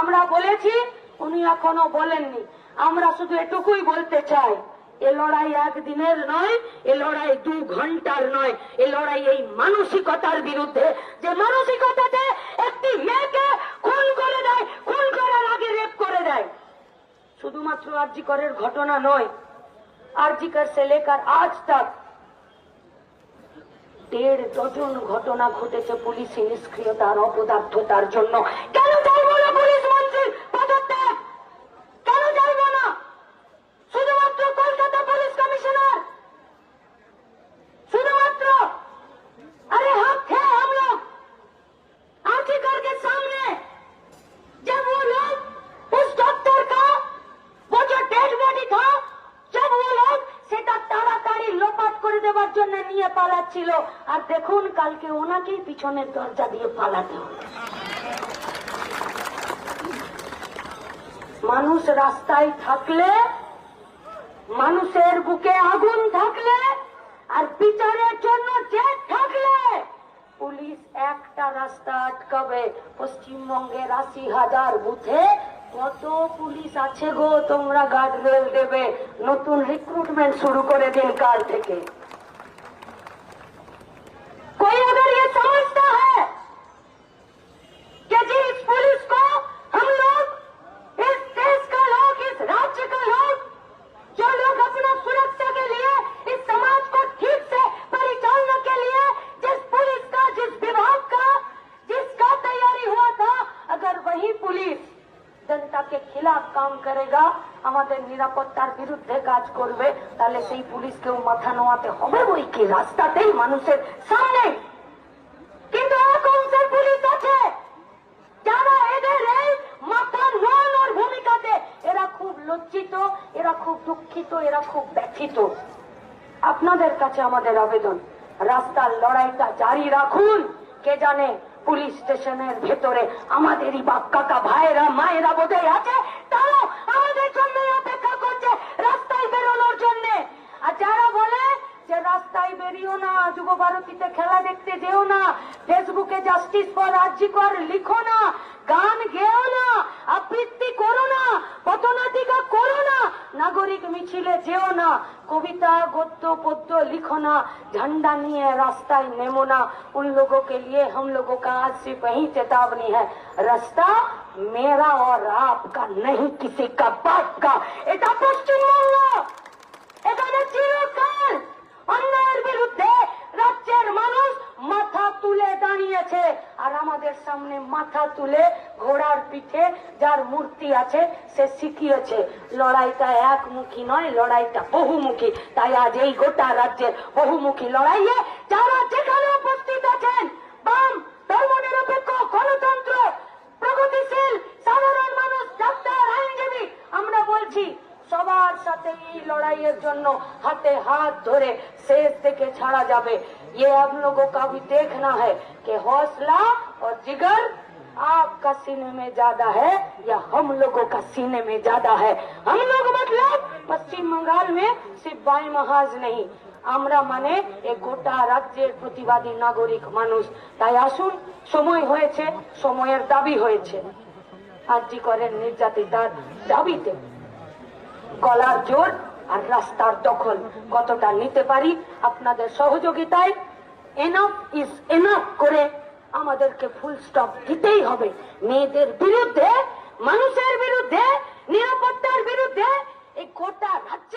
আমরা বলেছি, উনি এখনও বলেননি। আমরা শুধু এটুকুই বলতে চাই, এ লড়াই একদিনের নয়, এ লড়াই দু ঘণ্টার নয়, এ লড়াই এই মানসিকতার বিরুদ্ধে। যে মানসিকতাতে একটি মেয়েকে খুন করে দেয়, খুন করার আগে রেপ করে দেয়। শুধুমাত্র আরজিকরের ঘটনা নয় আরজিকর সে লেকার আজ তক দেড় ডজন ঘটনা ঘটেছে পুলিশি নিষ্ক্রিয়তার অপদার্থতার জন্য। কেন পালাচ্ছিল। আর দেখুন, কালকে ওনাকেই পিছনের দরজা দিয়ে পালাতে হবে। মানুষ রাস্তায় থাকলে, মানুষের বুকে আগুন থাকলে, আর বিচারের জন্য জেদ থাকলে, পুলিশ একটা রাস্তা আটকাবে। পশ্চিমবঙ্গের আশি হাজার বুথে কত পুলিশ আছে গো? তোমরা গার্ডরেল দেবে। নতুন রিক্রুটমেন্ট শুরু করে দিন কাল থেকে। খিলাফ কাম করেগা, আমাদের নিরাপত্তার বিরুদ্ধে কাজ করবে, তাহলে সেই পুলিশকেও মাথা নোয়াতে হবে ওই কি? রাস্তাতেই মানুষের সামনে। কিন্তু এখন পুলিশ আছে, যারা এদের এই মাথা নোয়ানোর ভূমিকাতে, এরা খুব লজ্জিত, এরা খুব দুঃখিত, এরা খুব ব্যথিত। আপনাদের কাছে আমাদের আবেদন, রাস্তার লড়াইটা জারি রাখুন। কে জানে পুলিশ স্টেশনের ভেতরে আমাদেরই বাপ কাকা ভাইরা মায়েরা বোধহয় আছে তারা আমাদের জন্য না যুব ভারতীতে খেলা দেখতে যেও না ফেসবুকে জাস্টিস ফর রাজ্যি কর লিখো না গান গেও না আবৃত্তি করো না পথনাটিকা করো না নাগরিক মিছিলে যেও না কবিতা गद्य पद्य लिखो ना झंडा নিয়ে রাস্তায় নেমো না उन लोगों के लिए हम लोगों का आज सिर्फ वही चेतावनी है रास्ता मेरा और आपका नहीं किसी का बाप का এটা পশ্চিমবঙ্গ আর আমাদের সামনে মাথা তুলে ঘোড়ার পিঠে যার মূর্তি আছে, সে শিখিয়েছে, লড়াইটা একমুখী নয়, লড়াইটা বহুমুখী। তাই আজ এই গোটা রাজ্যের বহুমুখী লড়াইয়ে যারা যেখানে এই লড়াইয়ের জন্য হাতে হাত ধরে শেষ থেকে ছাড়া যাবে ये हम लोगों का भी देखना है कि हौसला और जिगर आपका सीने में ज्यादा है या हम लोगों का सीने में ज्यादा है हम लोग मतलब पश्चिम बंगाल में सिर्फ बाई महाज नहीं আমরা মানে এই গোটা রাজ্যের প্রতিবাদী নাগরিক মানুষ তাই আসুন সময় হয়েছে সময়ের দাবি হয়েছে আর্জি করেন নির্যাতিতার দাবিতে গলার জোর আর রাস্তার দখল। কতটা নিতে পারি আপনাদের সহযোগিতায়? এনাফ ইজ এনাফ করে আমাদেরকে ফুল স্টপ দিতেই হবে। মেয়েদের বিরুদ্ধে, মানুষের বিরুদ্ধে, নিরাপত্তার বিরুদ্ধে, এই গোটা রাজ্য